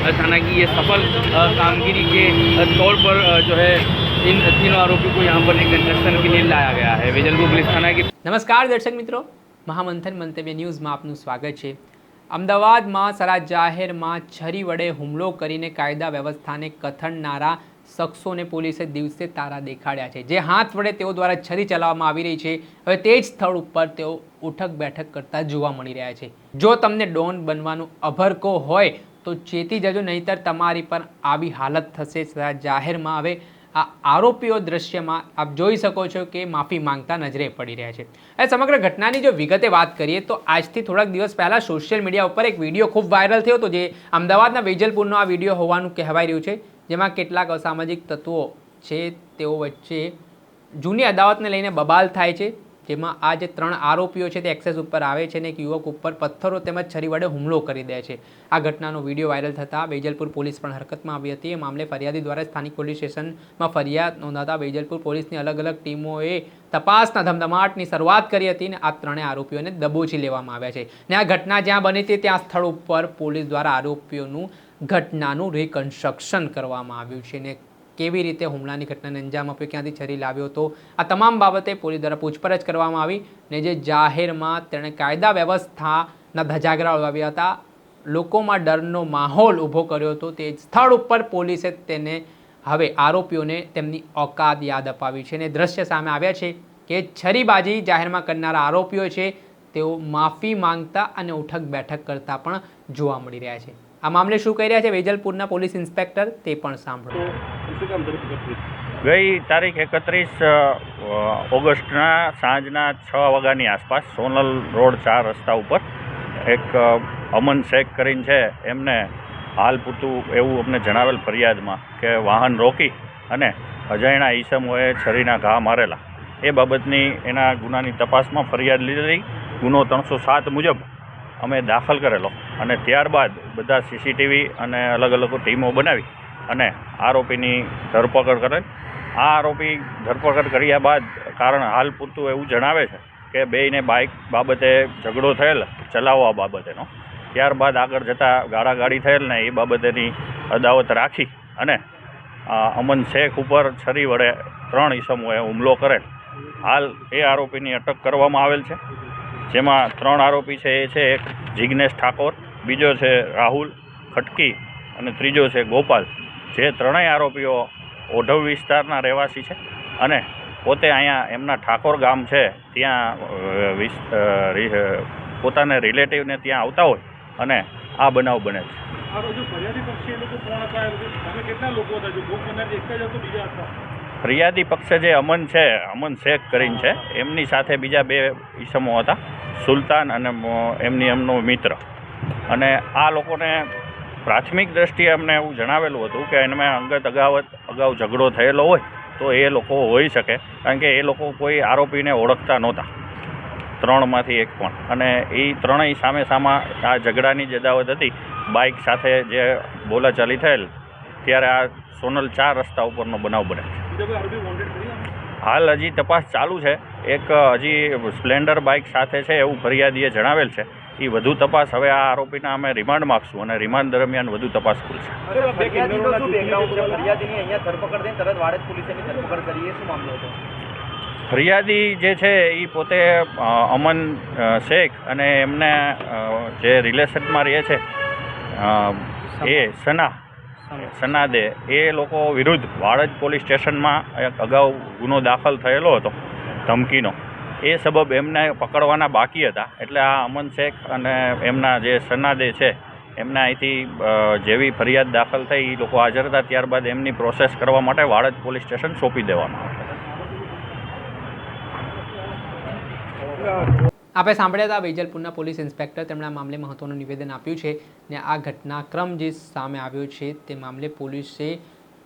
अ, थाना की ये सफल अ, कामगिरी के अ, तौर पर अ, जो है इन तीनों आरोपी को यहाँ पर एक इंडक्शन के लिए लाया गया है वेजलपुर पुलिस थाना की નમસ્કાર દર્શક મિત્રો મહામંથન મંતવ્ય ન્યૂઝમાં આપનું સ્વાગત છે અમદાવાદમાં સરા જાહેરમાં છરી વડે હુમલો કરીને કાયદા વ્યવસ્થાને કથનનારા શખ્સોને પોલીસે દિવસે તારા દેખાડ્યા છે જે હાથ વડે તેઓ દ્વારા છરી ચલાવવામાં આવી રહી છે હવે તે જ સ્થળ ઉપર તેઓ ઉઠક બેઠક કરતા જોવા મળી રહ્યા છે જો તમને ડોન બનવાનું અભરકો હોય તો ચેતી જજો, નહીતર તમારી પર આવી હાલત થશે. જાહેરમાં હવે આ આરોપીઓ દ્રશ્યમાં આપ જોઈ શકો છો કે માફી માંગતા નજરે પડી રહ્યા છે. હવે સમગ્ર ઘટનાની જો વિગતે વાત કરીએ તો આજથી થોડાક દિવસ પહેલાં સોશિયલ મીડિયા ઉપર એક વીડિયો ખૂબ વાયરલ થયો હતો, જે અમદાવાદના વેજલપુરનો આ વીડિયો હોવાનું કહેવાઈ રહ્યું છે, જેમાં કેટલાક અસામાજિક તત્વો છે, તેઓ વચ્ચે જૂની અદાવતને લઈને બબાલ થાય છે. જેમાં આ જે ત્રણ આરોપીઓ છે તે એક્સેસ ઉપર આવે છે અને એક યુવક ઉપર પથ્થરો તેમજ છરી વડે હુમલો કરી દે છે. આ ઘટનાનો વીડિયો વાયરલ થતાં વેજલપુર પોલીસ પણ હરકતમાં આવી હતી. એ મામલે ફરિયાદી દ્વારા સ્થાનિક પોલીસ સ્ટેશનમાં ફરિયાદ નોંધાતા વેજલપુર પોલીસની અલગ અલગ ટીમોએ તપાસના ધમધમાટની શરૂઆત કરી હતી અને આ ત્રણેય આરોપીઓને દબોચી લેવામાં આવ્યા છે. ને આ ઘટના જ્યાં બની હતી ત્યાં સ્થળ ઉપર પોલીસ દ્વારા આરોપીઓનું ઘટનાનું રિકન્સ્ટ્રક્શન કરવામાં આવ્યું છે ને કેવી રીતે હુમલાની ઘટનાને અંજામ આપ્યો, ક્યાંથી છરી લાવ્યો હતો? આ તમામ બાબતે પોલીસ દ્વારા પૂછપરછ કરવામાં આવી ને જે જાહેરમાં તેણે કાયદા વ્યવસ્થાના ધજાગરા ઉડાવ્યા હતા, લોકોમાં ડરનો માહોલ ઊભો કર્યો હતો, તે સ્થળ ઉપર પોલીસે તેને હવે આરોપીઓને તેમની ઓકાત યાદ અપાવી છે. અને દ્રશ્ય સામે આવ્યા છે કે છરીબાજી જાહેરમાં કરનારા આરોપીઓ છે, તેઓ માફી માંગતા અને ઉઠક બેઠક કરતા પણ જોવા મળી રહ્યા છે. આ મામલે શું કહી રહ્યા છે વેજલપુરના પોલીસ ઇન્સ્પેક્ટર તે પણ સાંભળો. ગઈ તારીખ એકત્રીસ ઓગસ્ટના સાંજના છ વાગ્યાની આસપાસ સોનલ રોડ ચાર રસ્તા ઉપર એક અમન શેખ કરીને છે એમને હાલ પૂરતું એવું અમને જણાવેલ ફરિયાદમાં કે વાહન રોકી અને અજાણ્યા ઈસમોએ છરીના ઘા મારેલા. એ બાબતની એના ગુનાની તપાસમાં ફરિયાદ લીધેલી. ગુનો ત્રણસો સાત મુજબ અમે દાખલ કરેલો. અને ત્યારબાદ બધા સીસીટીવી અને અલગ અલગ ટીમો બનાવી અને આરોપીની ધરપકડ કરેલ આ આરોપી ધરપકડ કર્યા બાદ કારણ હાલ પૂરતું એવું જણાવે છે કે બેયને બાઇક બાબતે ઝઘડો થયેલ, ચલાવવા બાબતેનો. ત્યારબાદ આગળ જતાં ગાળાગાળી થયેલ ને એ બાબતેની અદાવત રાખી અને અમન શેખ ઉપર છરી વડે ત્રણ ઈસમોએ હુમલો કરેલ. હાલ એ આરોપીની અટક કરવામાં આવેલ છે. જેમાં ત્રણ આરોપી છે એ છે એક જિગ્નેશ ઠાકોર બીજો છે રાહુલ ખટકી અને ત્રીજો છે ગોપાલ. જે ત્રણેય આરોપીઓ ઓઢવ વિસ્તારના રહેવાસી છે અને પોતે અહીંયા એમના ઠાકોર ગામ છે ત્યાં પોતાને રિલેટિવને ત્યાં આવતા હોય અને આ બનાવ બને છે. ફરિયાદી પક્ષે જે અમન છે અમન શેખ કરીને છે એમની સાથે બીજા બે ઈસમો હતા. સુલતાન અને એમની એમનો મિત્ર. અને આ લોકોને પ્રાથમિક દ્રષ્ટિએ અમને એવું જણાવેલું હતું કે એમાં અંગત અગાવત અગાઉ ઝઘડો થયેલો હોય, તો એ લોકો હોઈ શકે, કારણ કે એ લોકો કોઈ આરોપીને ઓળખતા નહોતા. ત્રણમાંથી એક પણ. અને એ ત્રણેય સામે સામા આ ઝઘડાની જદાવત હતી. બાઇક સાથે જે બોલાચાલી થયેલ, ત્યારે આ સોનલ ચાર રસ્તા ઉપરનો બનાવ બને બીજા હાલ હજી તપાસ ચાલુ છે. એક હજી સ્પ્લેન્ડર બાઇક સાથે છે એવું ફરિયાદીએ જણાવેલ છે. એ વધુ તપાસ હવે આ આરોપીના અમે રિમાન્ડ માગશું અને રિમાન્ડ દરમિયાન વધુ તપાસ ખુલશે ફરિયાદી જે છે એ પોતે અમન શેખ અને એમને જે રિલેશનમાં રહે છે એ સના સનાદે એ લોકો વિરુદ્ધ વાડજ પોલીસ સ્ટેશનમાં એક અગાઉ ગુનો દાખલ થયેલો હતો, ધમકીનો. એ સબબ એમને પકડવાના બાકી હતા. એટલે આ અમન શેખ અને એમના જે સનાદે છે, એમના અહીંથી જેવી ફરિયાદ દાખલ થઈ એ લોકો હાજર હતા. ત્યારબાદ એમની પ્રોસેસ કરવા માટે વાડજ પોલીસ સ્ટેશન સોંપી દેવામાં આવ્યા. આપણે સાંભળ્યા હતા વેજલપુરના પોલીસ ઇન્સ્પેક્ટર તેમણે આ મામલે મહત્વનું નિવેદન આપ્યું છે ને આ ઘટનાક્રમ જે સામે આવ્યો છે તે મામલે પોલીસે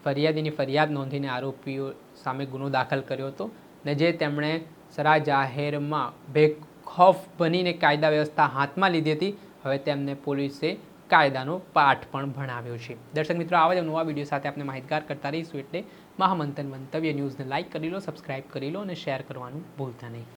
ફરિયાદીની ફરિયાદ નોંધીને આરોપીઓ સામે ગુનો દાખલ કર્યો હતો ને જે તેમણે સરા જાહેરમાં બેખોફ બનીને કાયદા વ્યવસ્થા હાથમાં લીધી હતી, હવે તેમને પોલીસે કાયદાનો પાઠ પણ ભણાવ્યો છે. દર્શક મિત્રો, આવા જ નવા વીડિયો સાથે આપણે માહિતગાર કરતા રહીશું એટલે મહામંથન મંતવ્ય ન્યૂઝને લાઇક કરી લો, સબસ્ક્રાઇબ કરી લો અને શેર કરવાનું ભૂલતા નહીં.